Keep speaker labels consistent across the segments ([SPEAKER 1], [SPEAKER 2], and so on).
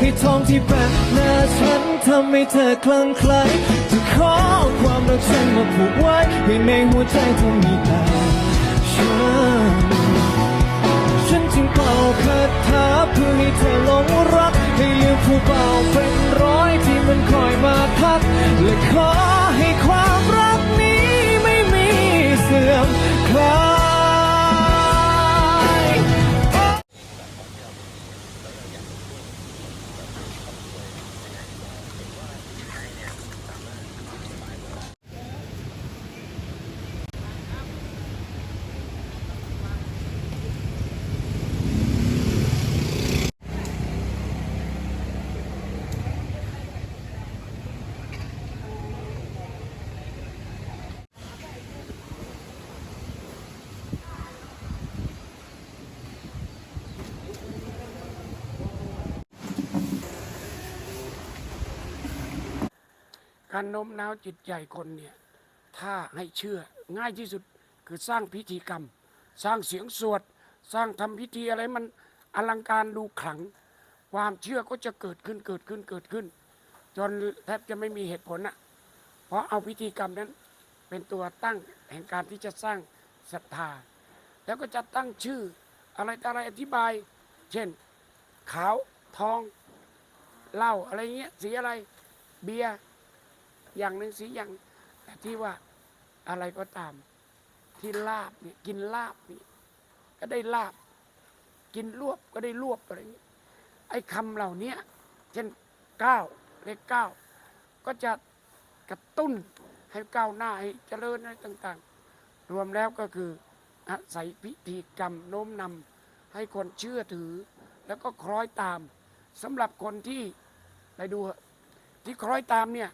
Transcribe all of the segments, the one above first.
[SPEAKER 1] ให้ทองที่แป็นหน้าฉันทำให้เธอคลั่งไคล้จะขอความรักฉันมาผูกไว้ให้ในหัวใจเธอมีแต่ฉันฉันจึงเป่าคาถาเพื่อให้เธอหลงรัก ให้ลืมผู้เป่าเป็นร้อยที่มันคอยมาทักและขอ กา
[SPEAKER 2] รโน้มน้าวจิตใจคนเนี่ยถ้าให้เชื่อง่ายที่สุดคือสร้างพิธีกรรม สร้างเสียงสวด สร้างทำพิธีอะไรมันอลังการดูขลัง ความเชื่อก็จะเกิดขึ้นเกิดขึ้นเกิดขึ้น จนแทบจะไม่มีเหตุผลอะเพราะเอาพิธีกรรมนั้นเป็นตัวตั้งแห่งการที่จะสร้างศรัทธา แล้วก็จะตั้งชื่ออะไรออะไรอธิบาย เช่น ขาวทองเหล้าอะไรเงี้ยสีอะไรเบียร์ อย่างหนึ่งสีอย่างแต่ที่ว่าอะไรก็ตาม ที่ลาบเนี่ยกินลาบนี่ก็ได้ลาบ กินลวบก็ได้ลวบอะไรอย่างนี้ไอ้คำเหล่านี้เช่นก้าวเลขเก้าก็จะกระตุ้นให้ก้าวหน้าให้เจริญอะไรต่าง ๆ รวมแล้วก็คืออาศัยพิธีกรรมโน้มนำให้คนเชื่อถือ แล้วก็คล้อยตามสำหรับคนที่ไปดูที่คล้อยตามเนี่ย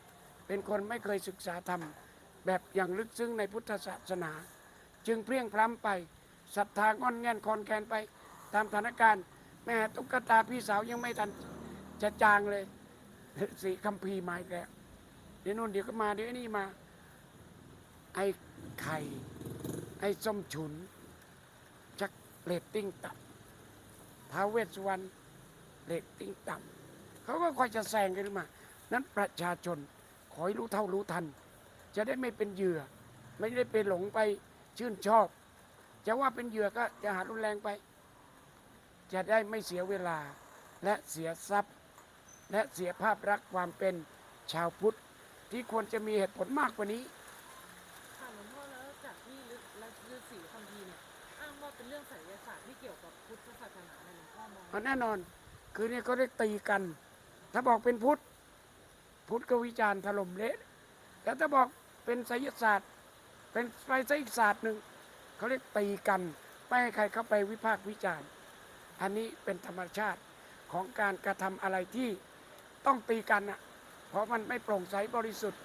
[SPEAKER 2] เป็นคนไม่เคยศึกษาธรรม แบบอย่างลึกซึ้งในพุทธศาสนา จึงเพียงพล้ำไปศรัทธางอนแงนคอนแคนไป ตามสถานการณ์ แม่ตุ๊กตาพี่สาวยังไม่ทันจะจางเลยสีคัมภีร์มาอีกแล้วเดี๋ยวนู่นเดี๋ยวก็มาเดี๋ยวนี่มา ไอ้ไข่ ไอ้ส้มฉุน ชักเรตติ้งต่ำท้าวเวสสุวรรณเรตติ้งต่ำเขาก็คอยจะแซงกันมา นั้นประชาชน ขอให้รู้เท่ารู้ทัน จะได้ไม่เป็นเหยื่อ ไม่ได้ไปหลงไปชื่นชอบ จะว่าเป็นเหยื่อก็จะหารุนแรงไป จะได้ไม่เสียเวลาและเสียทรัพย์ และเสียภาพลักษณ์ความเป็นชาวพุทธ ที่ควรจะมีเหตุผลมากกว่านี้
[SPEAKER 3] ค่ะหลวงพ่อแล้วจากที่ฤและฤาษีคัมภีร์เนี่ยอ้างว่าเป็นเรื่องไสยศาสตร์ที่เกี่ยวกับพุทธศาสนาเนี่ยหลวงพ่อมอง
[SPEAKER 2] เอาแน่นอน คือเนี่ยเขาได้ตีกัน ถ้าบอกเป็นพุทธ พุทธก็วิจารณ์ถล่มเละแต่ถ้าบอกเป็นไสยศาสตร์ เป็นไปไสยศาสตร์หนึ่งเขาเรียกตีกันไม่ให้ใครเข้าไปวิพากษ์วิจารณ์ อันนี้เป็นธรรมชาติของการกระทำอะไรที่ต้องตีกันอะ เพราะมันไม่โปร่งใสบริสุทธิ์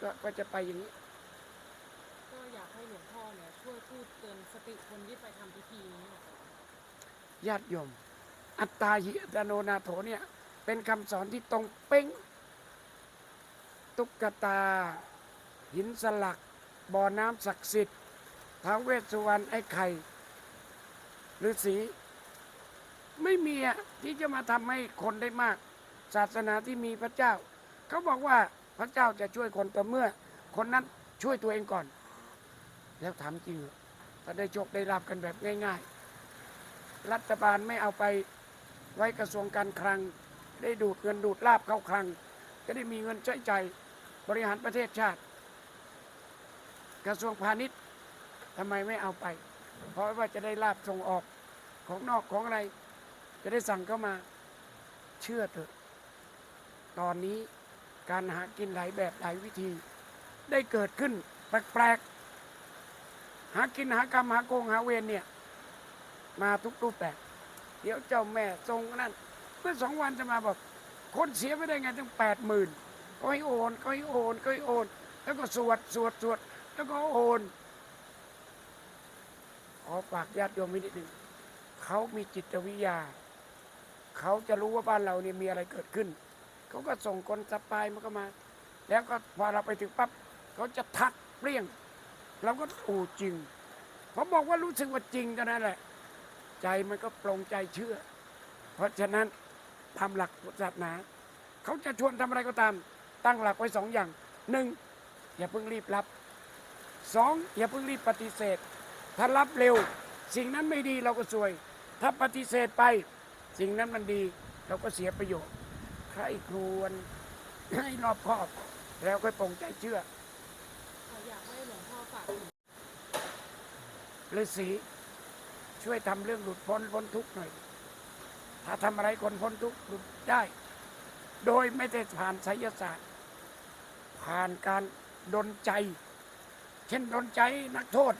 [SPEAKER 2] ก็ก็จะไปอย่างนี้
[SPEAKER 3] ก็อยากให้หลวงพ่อเนี่ยช่วยพูดเตือนสติคนที่ไปทำพิธีนี้หน่อยค่ะ
[SPEAKER 2] ญาติโยม อัตตาหิอัตโนนาโถเนี่ย เป็นคำสอนที่ตรงเป้ง ตุ๊กตา หินสลัก บ่อน้ำศักดิ์สิทธิ์ท้าวเวสสุวรรณไอ้ไข่ฤาษีไม่มีอะที่จะมาทำให้คนได้มาก ศาสนาที่มีพระเจ้า เขาบอกว่าพระเจ้าจะช่วยคนต่อเมื่อ คนนั้นช่วยตัวเองก่อน แล้วถามจริงเหรอถ้าได้โชคได้รับกันแบบง่าย ๆ รัฐบาลไม่เอาไปไว้กระทรวงการคลัง ได้ดูดเงินดูดลาบเข้าคลัง จะได้มีเงินใช้ใจ่าย บริหารประเทศชาติ กระทรวงพาณิชย์ทำไมไม่เอาไป เพราะว่าจะได้ลาบส่งออกของนอกของอะไร จะได้สั่งเข้ามาเชื่อเถอะ ตอนนี้การหากินหลายแบบหลายวิธี ได้เกิดขึ้นแปลกๆหากินหากรรมหาโกงหาเวรเนี่ยมาทุกรูปแบบ เดี๋ยวเจ้าแม่ทรงนั่นเมื่อสองวันจะมาบอก คนเสียไม่ได้ไงตั้งแปดหมื่น ก็ให้โอนก็ให้โอนก็ให้โอน แล้วก็สวดสวดสวดแล้วก็โอนขอฝากญาติโยมนิดหนึ่งเขามีจิตวิทยา เขาจะรู้ว่าบ้านเราเนี่ยมีอะไรเกิดขึ้น เขาก็ส่งคนสปายมันก็มา แล้วก็พอเราไปถึงปั๊บเขาจะทักเปรี้ยงเราก็โอ้จริงผมบอกว่ารู้สึกว่าจริงเท่านั้นแหละ ใจมันก็ปรงใจเชื่อ เพราะฉะนั้นตามหลักศาสนาเขาจะชวนทำอะไรก็ตาม ตั้งหลักไว้สองอย่างหนึ่งอย่าเพิ่งรีบรับสองอย่าเพิ่งรีบปฏิเสธ ถ้ารับเร็ว สิ่งนั้นไม่ดีเราก็ซวย ถ้าปฏิเสธไป สิ่งนั้นมันดี เราก็เสียประโยชน์ ใครครวนให้รอบคอบ แล้วก็ปรงใจเชื่อ
[SPEAKER 3] อยากให้หลวงพ่อฝาก
[SPEAKER 2] ฤาษีช่วยทำเรื่องหลุดพ้นพ้นทุกข์หน่อย ถ้าทำอะไรคนพ้นทุกข์หลุดได้ โดยไม่ได้ผ่านไสยศาสตร์ ผ่านการดนใจ เช่นดนใจนักโทษ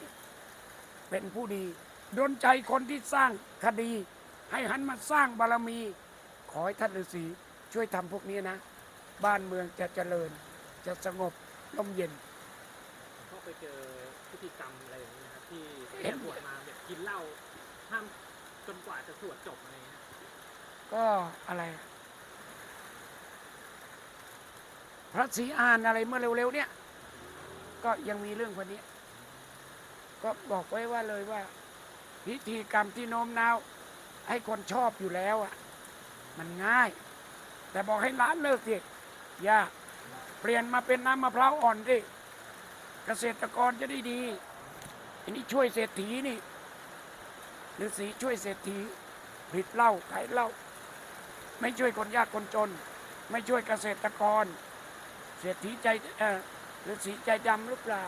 [SPEAKER 2] เป็นผู้ดี ดนใจคนที่สร้างคดี ให้หันมาสร้างบารมี ขอให้ท่านฤาษีช่วยทำพวกนี้นะ บ้านเมืองจะเจริญ จะสงบร่มเย็น
[SPEAKER 4] เขาไปเจอพฤติกรรมอะไรอย่างนี้ยนะครับที่
[SPEAKER 2] เห็น
[SPEAKER 4] บวชมาแบบกินเหล้าห้ามจนกว่าจะสวดจบอะไรเงี้ย
[SPEAKER 2] ก็อะไรอะ พระศรีอานอะไรเมื่อเร็วๆเนี่ย ก็ยังมีเรื่องคนนี้ ก็บอกไว้ว่าเลยว่า พิธีกรรมที่โน้มน้าวให้คนชอบอยู่แล้วอะ มันง่าย แต่บอกให้ร้านเลิกดิยากเปลี่ยนมาเป็นน้ำมะพร้าวอ่อนดิเกษตรกรจะได้ดีอันนี้ช่วยเศรษฐีนี่ฤาษีช่วยเศรษฐีผลิตเหล้าขายเหล้าไม่ช่วยคนยากคนจน ไม่ช่วยเกษตรกร เศรษฐีใจเออฤาษีใจดำหรือเปล่า